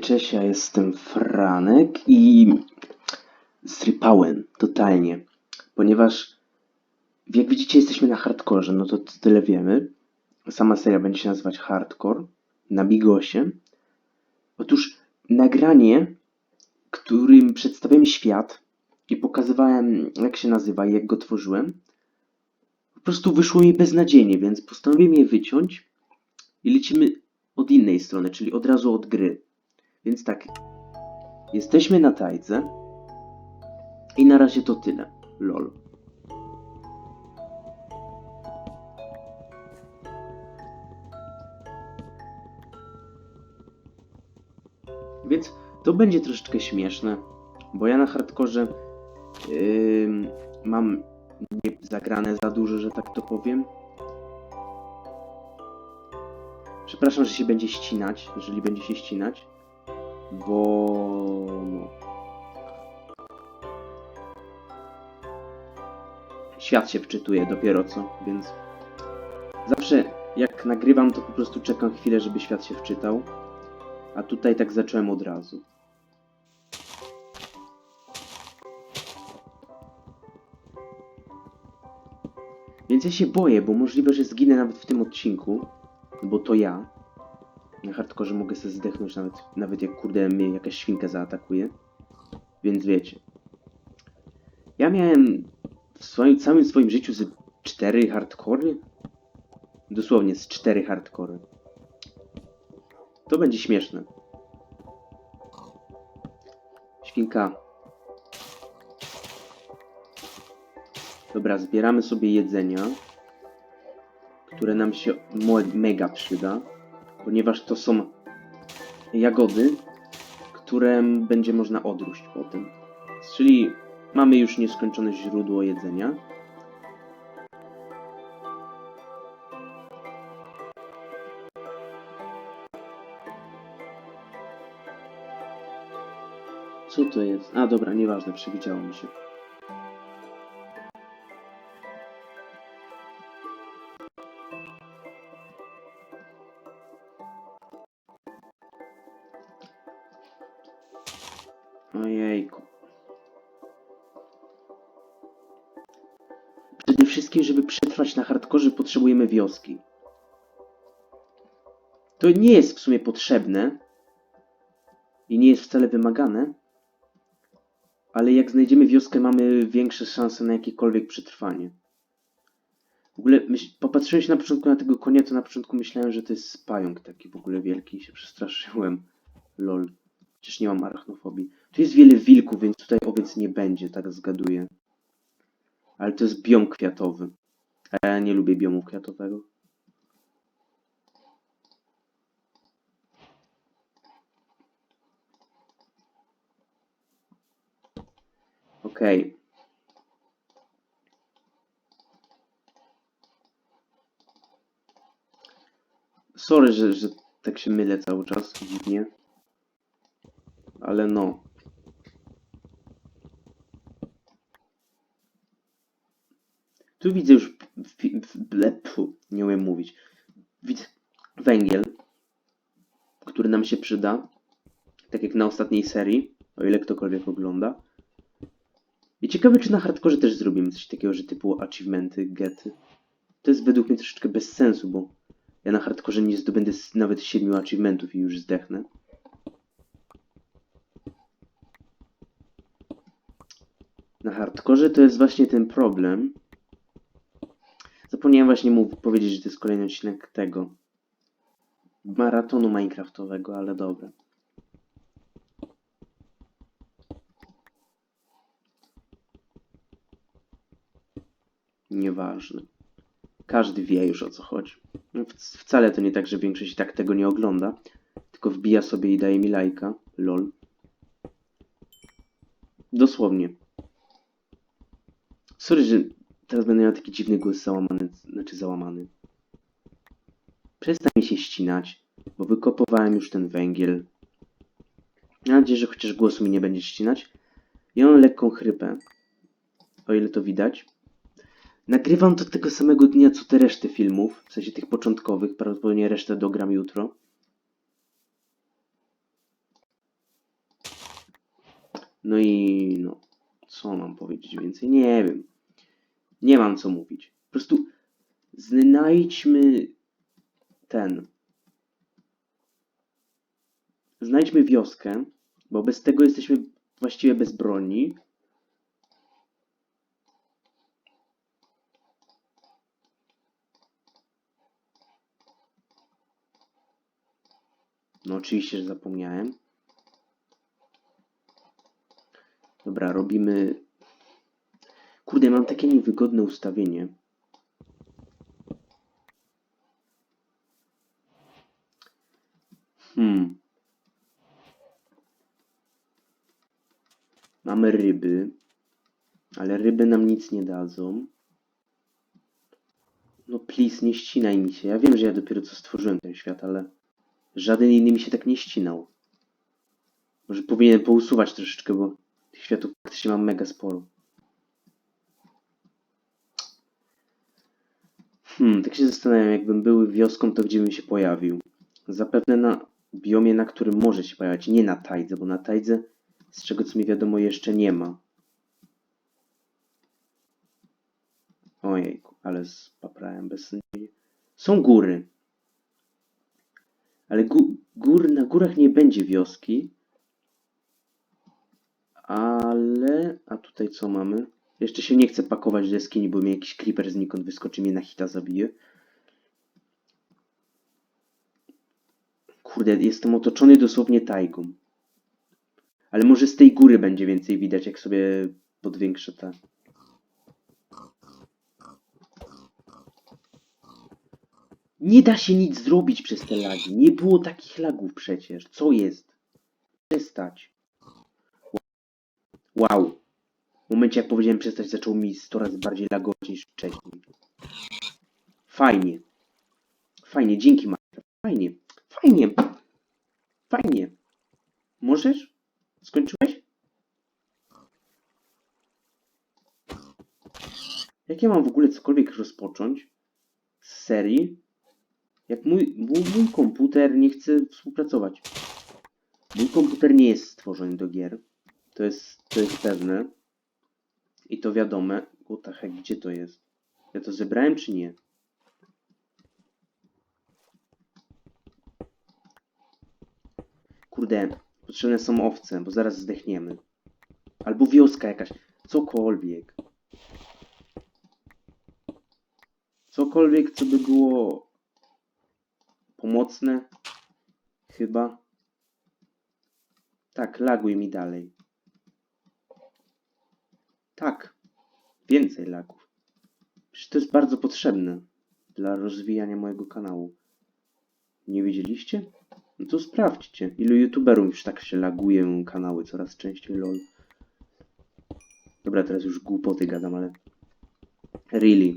Cześć, ja jestem Franek i zrypałem totalnie, ponieważ jak widzicie jesteśmy na hardkorze, no to tyle wiemy. Sama seria będzie się nazywać Hardcore na Bigosie. Otóż nagranie, którym przedstawiałem świat i pokazywałem jak się nazywa i jak go tworzyłem, po prostu wyszło mi beznadziejnie, więc postanowiłem je wyciąć i lecimy od innej strony, czyli od razu od gry. Więc tak, jesteśmy na tajdze i na razie to tyle. LOL. Więc to będzie troszeczkę śmieszne, bo ja na hardkorze ym, mam nie zagrane za dużo, że tak to powiem. Przepraszam, że się będzie ścinać, jeżeli będzie się ścinać, bo. Świat się wczytuje dopiero co, więc zawsze jak nagrywam, to po prostu czekam chwilę, żeby świat się wczytał, a tutaj tak zacząłem od razu. Więc ja się boję, bo możliwe, że zginę nawet w tym odcinku, bo to ja. Na hardkorze mogę sobie zdechnąć nawet, nawet jak kurde mnie jakaś świnka zaatakuje. Więc wiecie. Ja miałem w swoim całym swoim życiu z cztery hardkory. Dosłownie z cztery hardkory. To będzie śmieszne. Świnka. Dobra, zbieramy sobie jedzenia, które nam się mega przyda, ponieważ to są jagody, które będzie można odróść potem. Czyli mamy już nieskończone źródło jedzenia. Co to jest? A dobra, nieważne, przewidziało mi się. Potrzebujemy wioski. To nie jest w sumie potrzebne i nie jest wcale wymagane, ale jak znajdziemy wioskę, mamy większe szanse na jakiekolwiek przetrwanie. W ogóle popatrzyłem się na początku na tego konia, to na początku myślałem, że to jest pająk taki w ogóle wielki i się przestraszyłem. Lol. Przecież nie mam arachnofobii. Tu jest wiele wilków, więc tutaj owiec nie będzie, tak zgaduję. Ale to jest biom kwiatowy. A ja nie lubię biomu kwiatowego. Okej. Sorry, że, że tak się mylę cały czas, dziwnie. Ale no. Tu widzę już w, w, ble- pfu, nie umiem mówić. Widzę węgiel, który nam się przyda. Tak jak na ostatniej serii, o ile ktokolwiek ogląda. I ciekawe, czy na hardkorze też zrobimy coś takiego, że typu achievementy, gety. To jest według mnie troszeczkę bez sensu, bo ja na hardkorze nie zdobędę nawet 7 achievementów i już zdechnę. Na hardkorze to jest właśnie ten problem. Zapomniałem właśnie mu powiedzieć, że to jest kolejny odcinek tego maratonu minecraftowego, ale dobra. Nieważne. Każdy wie już o co chodzi. No, wc- Wcale to nie tak, że większość tak tego nie ogląda, tylko wbija sobie i daje mi lajka. Lol. Dosłownie. Sorry, że teraz będę miał taki dziwny głos załamany, znaczy załamany. Przestań mi się ścinać, bo wykopowałem już ten węgiel. Mam nadzieję, że chociaż głosu mi nie będzie ścinać. Ja mam lekką chrypę, o ile to widać. Nagrywam to tego samego dnia, co te reszty filmów, w sensie tych początkowych, prawdopodobnie resztę dogram jutro. No i no, co mam powiedzieć więcej? Nie wiem. Nie mam co mówić. Po prostu znajdźmy ten. Znajdźmy wioskę, bo bez tego jesteśmy właściwie bezbronni. No oczywiście, że zapomniałem. Dobra, robimy... Kurde, mam takie niewygodne ustawienie. Hmm. Mamy ryby, ale ryby nam nic nie dadzą. No please, nie ścinaj mi się. Ja wiem, że ja dopiero co stworzyłem ten świat, ale żaden inny mi się tak nie ścinał. Może powinienem pousuwać troszeczkę, bo tych światów praktycznie mam mega sporo. Hmm, tak się zastanawiam, jakbym był wioską, to gdzie bym się pojawił. Zapewne na biomie, na którym może się pojawiać, nie na tajdze, bo na tajdze, z czego co mi wiadomo, jeszcze nie ma. Ojejku, ale spaprałem bez sensu. Są góry. Ale gó gór, na górach nie będzie wioski. Ale... A tutaj co mamy? Jeszcze się nie chcę pakować do jaskini, bo mi jakiś creeper znikąd wyskoczy, mnie na hita zabije. Kurde, jestem otoczony dosłownie tajgą. Ale może z tej góry będzie więcej widać, jak sobie podwiększę te... Nie da się nic zrobić przez te lagi. Nie było takich lagów przecież. Co jest? Przestać. Wow. W momencie jak powiedziałem przestać, zaczął mi 100 razy bardziej lagować niż wcześniej. Fajnie. Fajnie, dzięki Minecraft. Fajnie. Fajnie. Fajnie. Możesz? Skończyłeś? Jak ja mam w ogóle cokolwiek rozpocząć z serii, jak mój, mój, mój komputer nie chce współpracować? Mój komputer nie jest stworzony do gier. To jest, to jest pewne. I to wiadome. What heck, gdzie to jest? Ja to zebrałem czy nie? Kurde, potrzebne są owce, bo zaraz zdechniemy. Albo wioska jakaś. Cokolwiek. Cokolwiek, co by było pomocne. Chyba. Tak, laguj mi dalej. Tak. Więcej lagów. Przecież to jest bardzo potrzebne dla rozwijania mojego kanału. Nie widzieliście? No to sprawdźcie. Ilu youtuberów już tak się laguje kanały coraz częściej, lol. Dobra, teraz już głupoty gadam, ale... Really.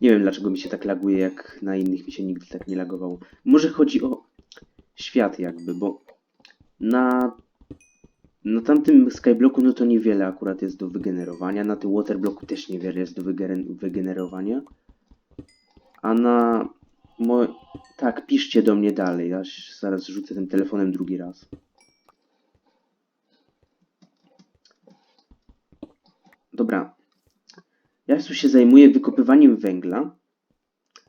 Nie wiem, dlaczego mi się tak laguje, jak na innych mi się nigdy tak nie lagowało. Może chodzi o świat jakby, bo na, na tamtym skyblocku no to niewiele akurat jest do wygenerowania, na tym waterblocku też niewiele jest do wygener- wygenerowania. A na... Mo... Tak, piszcie do mnie dalej, ja zaraz rzucę tym telefonem drugi raz. Dobra. Ja tu się zajmuję wykopywaniem węgla,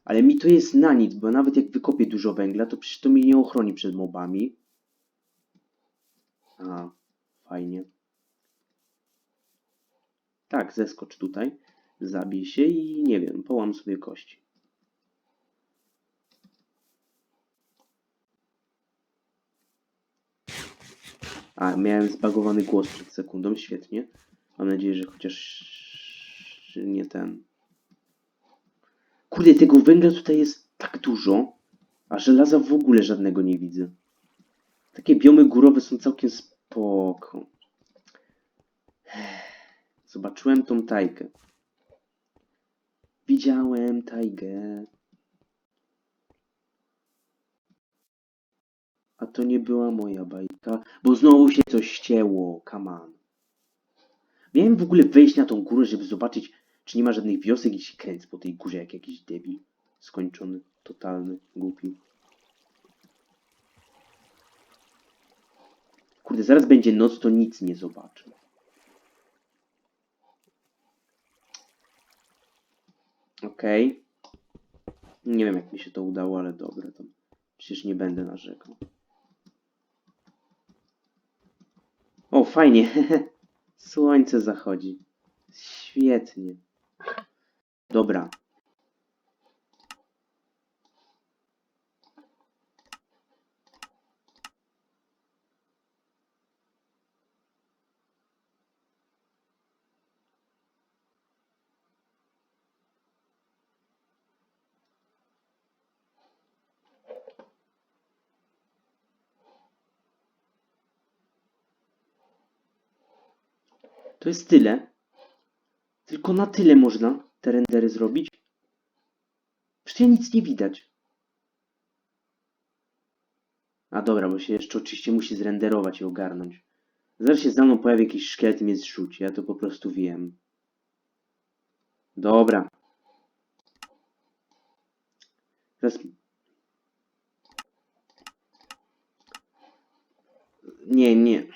ale mi to jest na nic, bo nawet jak wykopię dużo węgla, to przecież to mnie nie ochroni przed mobami. A, fajnie. Tak, zeskocz tutaj, zabij się i nie wiem, połam sobie kości. A, miałem zbagowany głos przed sekundą, świetnie. Mam nadzieję, że chociaż nie ten. Kurde, tego węgla tutaj jest tak dużo, a żelaza w ogóle żadnego nie widzę. Takie biomy górowe są całkiem spoko. Zobaczyłem tą tajgę. Widziałem tajgę. A to nie była moja bajka, bo znowu się coś ścięło. On. Miałem w ogóle wejść na tą górę, żeby zobaczyć, czy nie ma żadnych wiosek i się kręcę po tej górze jak jakiś debil. Skończony, totalny, głupi. Kurde, zaraz będzie noc, to nic nie zobaczę. Okej. Nie wiem, jak mi się to udało, ale dobra, to przecież nie będę narzekał. O, fajnie. Słońce zachodzi. Świetnie. Dobra. To jest tyle. Tylko na tyle można te rendery zrobić. Przecież nic nie widać. A dobra, bo się jeszcze oczywiście musi zrenderować i ogarnąć. Zaraz się za mną pojawi jakiś szkielet i mnie zrzuci. Ja to po prostu wiem. Dobra. Teraz... Nie, nie.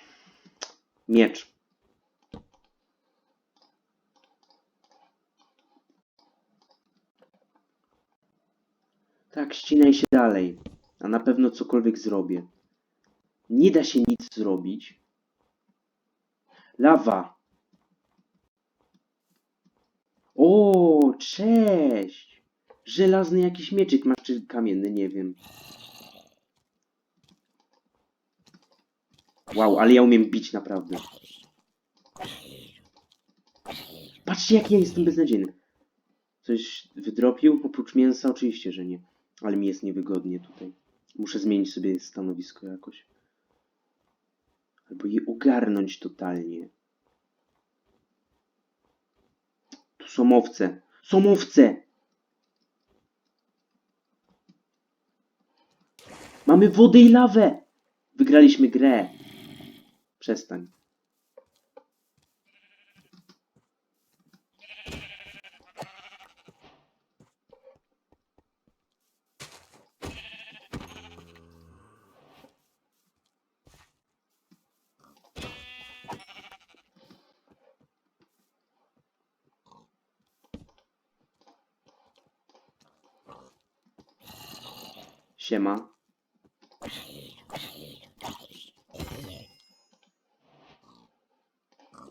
Miecz. Tak, ścinaj się dalej. A na pewno cokolwiek zrobię. Nie da się nic zrobić. Lawa. O, cześć. Żelazny jakiś mieczyk masz, czy kamienny, nie wiem. Wow, ale ja umiem bić naprawdę. Patrzcie, jak ja jestem beznadziejny. Coś wydropił? Oprócz mięsa? Oczywiście, że nie. Ale mi jest niewygodnie tutaj. Muszę zmienić sobie stanowisko jakoś. Albo je ogarnąć totalnie. Tu są owce. Są owce! Mamy wodę i lawę! Wygraliśmy grę. Przestań. Siema.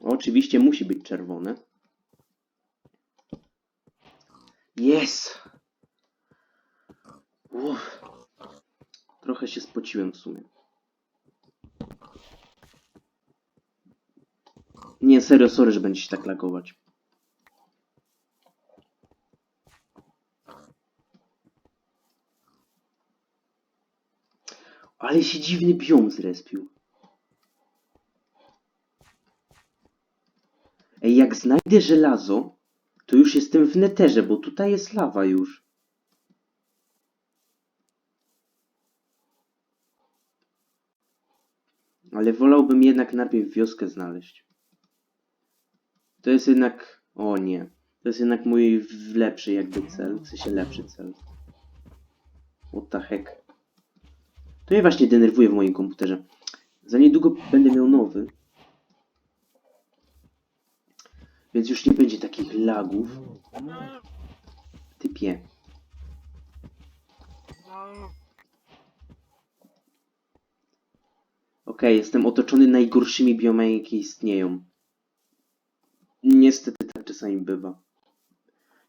Oczywiście musi być czerwone. Jest! Uff. Trochę się spociłem w sumie. Nie, serio, sorry, że będzie się tak lagować. Ale się dziwny biom zrespił. Ej, jak znajdę żelazo, to już jestem w neterze, bo tutaj jest lawa już. Ale wolałbym jednak najpierw wioskę znaleźć. To jest jednak... O nie. To jest jednak mój lepszy jakby cel. W sensie lepszy cel. What the heck. To mnie właśnie denerwuje w moim komputerze. Za niedługo będę miał nowy. Więc już nie będzie takich lagów. Typie. Okej, jestem otoczony najgorszymi biomami, jakie istnieją. Niestety tak czasami bywa.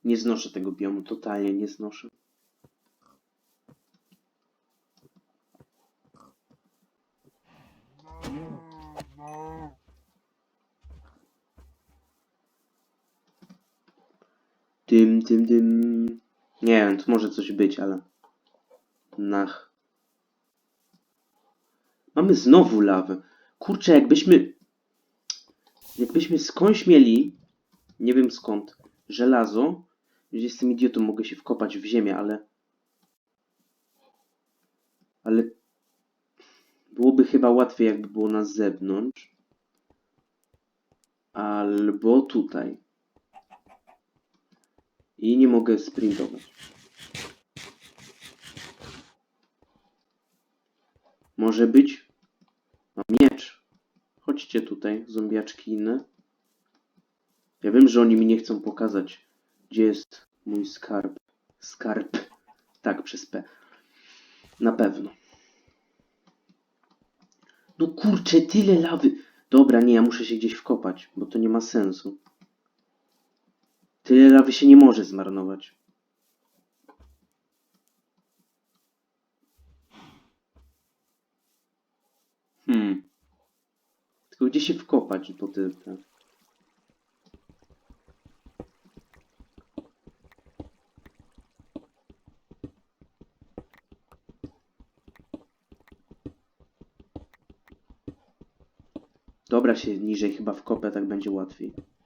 Nie znoszę tego biomu, totalnie nie znoszę. Tym, tym, tym. Nie wiem, to może coś być, ale. Nach. Mamy znowu lawę. Kurczę, jakbyśmy. Jakbyśmy skądś mieli. Nie wiem skąd. Żelazo. Że jestem idiotą, mogę się wkopać w ziemię, ale. Ale. Byłoby chyba łatwiej, jakby było na zewnątrz. Albo tutaj. I nie mogę sprintować. Może być. Mam miecz. Chodźcie tutaj, zombiaczki inne. Ja wiem, że oni mi nie chcą pokazać, gdzie jest mój skarb. Skarb. Tak, przez P. Na pewno. No kurczę, tyle lawy. Dobra, nie, ja muszę się gdzieś wkopać, bo to nie ma sensu. Tyle lawy się nie może zmarnować. Hmm. Tylko gdzie się wkopać po te... Dobra, się niżej chyba wkopę, tak będzie łatwiej.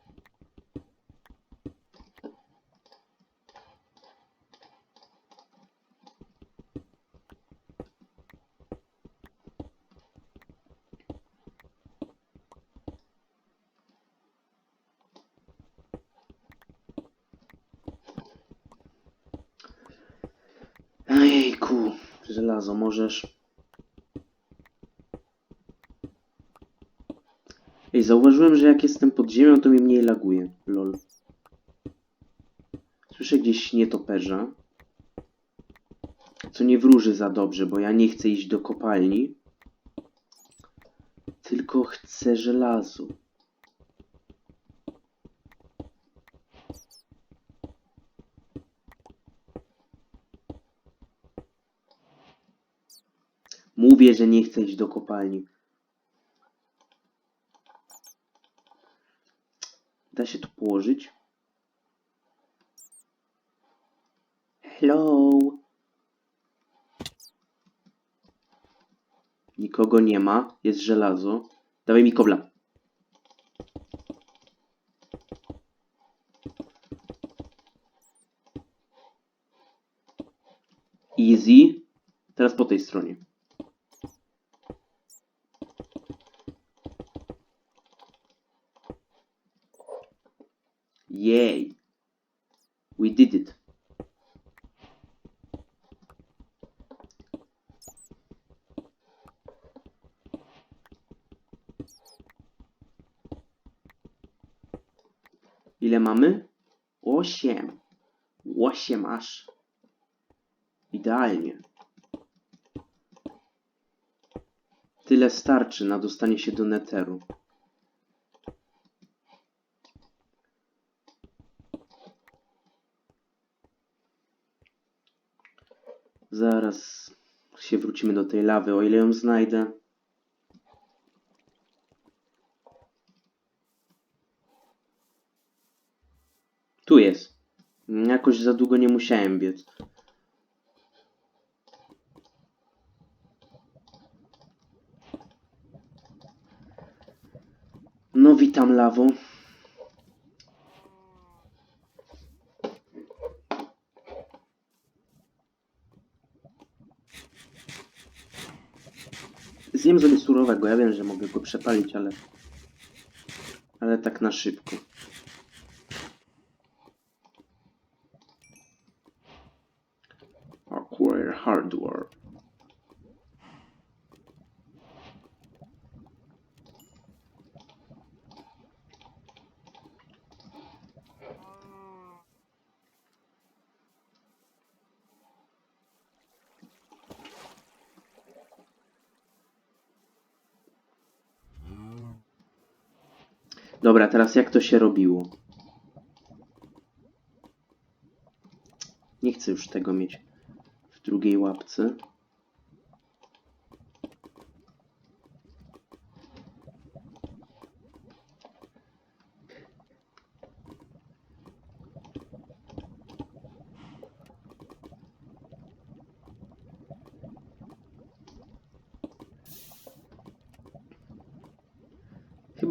Ejku, żelazo, możesz. Ej, zauważyłem, że jak jestem pod ziemią, to mnie mniej laguje. Lol. Słyszę gdzieś nietoperza. Co nie wróży za dobrze, bo ja nie chcę iść do kopalni. Tylko chcę żelazo. Mówię, że nie chcę iść do kopalni. Da się tu położyć? Hello? Nikogo nie ma. Jest żelazo. Dawaj mi kobla. Easy. Teraz po tej stronie. Did it. Ile mamy? Osiem. Osiem aż. Idealnie. Tyle starczy na dostanie się do neteru. Zaraz się wrócimy do tej lawy, o ile ją znajdę. Tu jest. Jakoś za długo nie musiałem biec. No witam lawo. Zjem sobie surowego, ja wiem, że mogę go przepalić, ale... Ale tak na szybko. Dobra, teraz jak to się robiło? Nie chcę już tego mieć w drugiej łapce.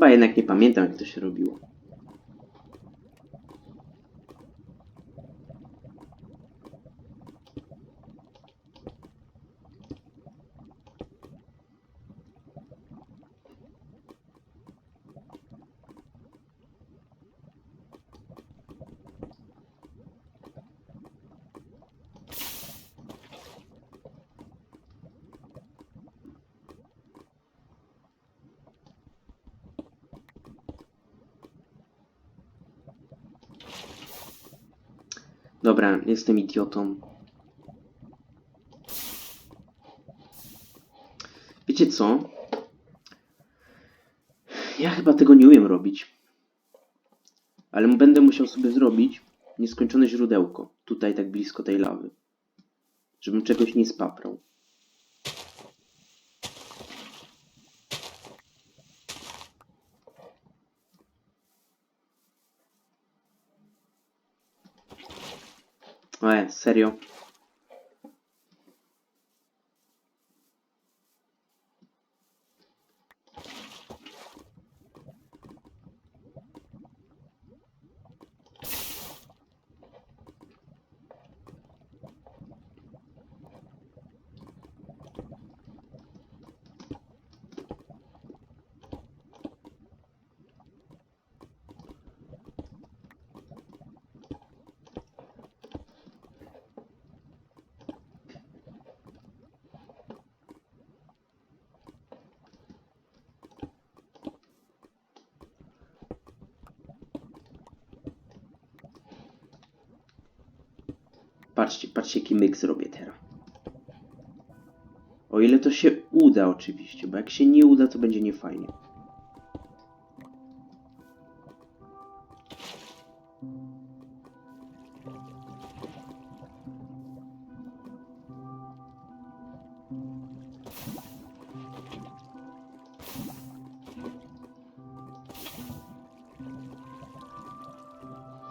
Chyba jednak nie pamiętam, jak to się robiło. Dobra, jestem idiotą. Wiecie co? Ja chyba tego nie umiem robić. Ale będę musiał sobie zrobić nieskończone źródełko. Tutaj tak blisko tej lawy. Żebym czegoś nie spaprał. E, serio? Patrzcie, patrzcie jaki myk zrobię teraz. O ile to się uda oczywiście, bo jak się nie uda, to będzie niefajnie.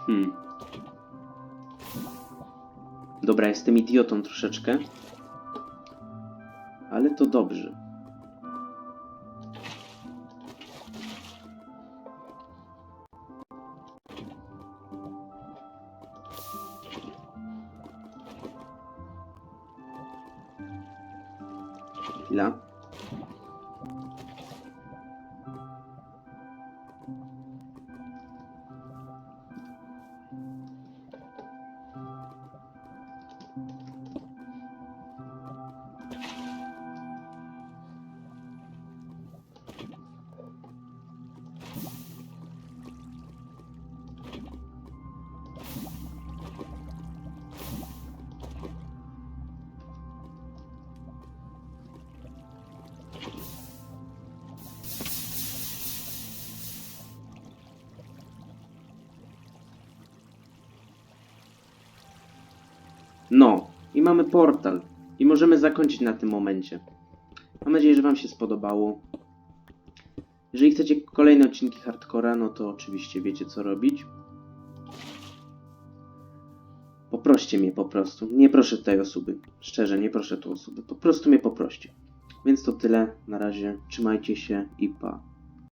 Hmm. Dobra, jestem idiotą troszeczkę. Ale to dobrze. No, i mamy portal. I możemy zakończyć na tym momencie. Mam nadzieję, że Wam się spodobało. Jeżeli chcecie kolejne odcinki hardcora, no to oczywiście wiecie co robić. Poproście mnie po prostu. Nie proszę tutaj osoby. Szczerze, nie proszę tu osoby. Po prostu mnie poproście. Więc to tyle. Na razie. Trzymajcie się i pa.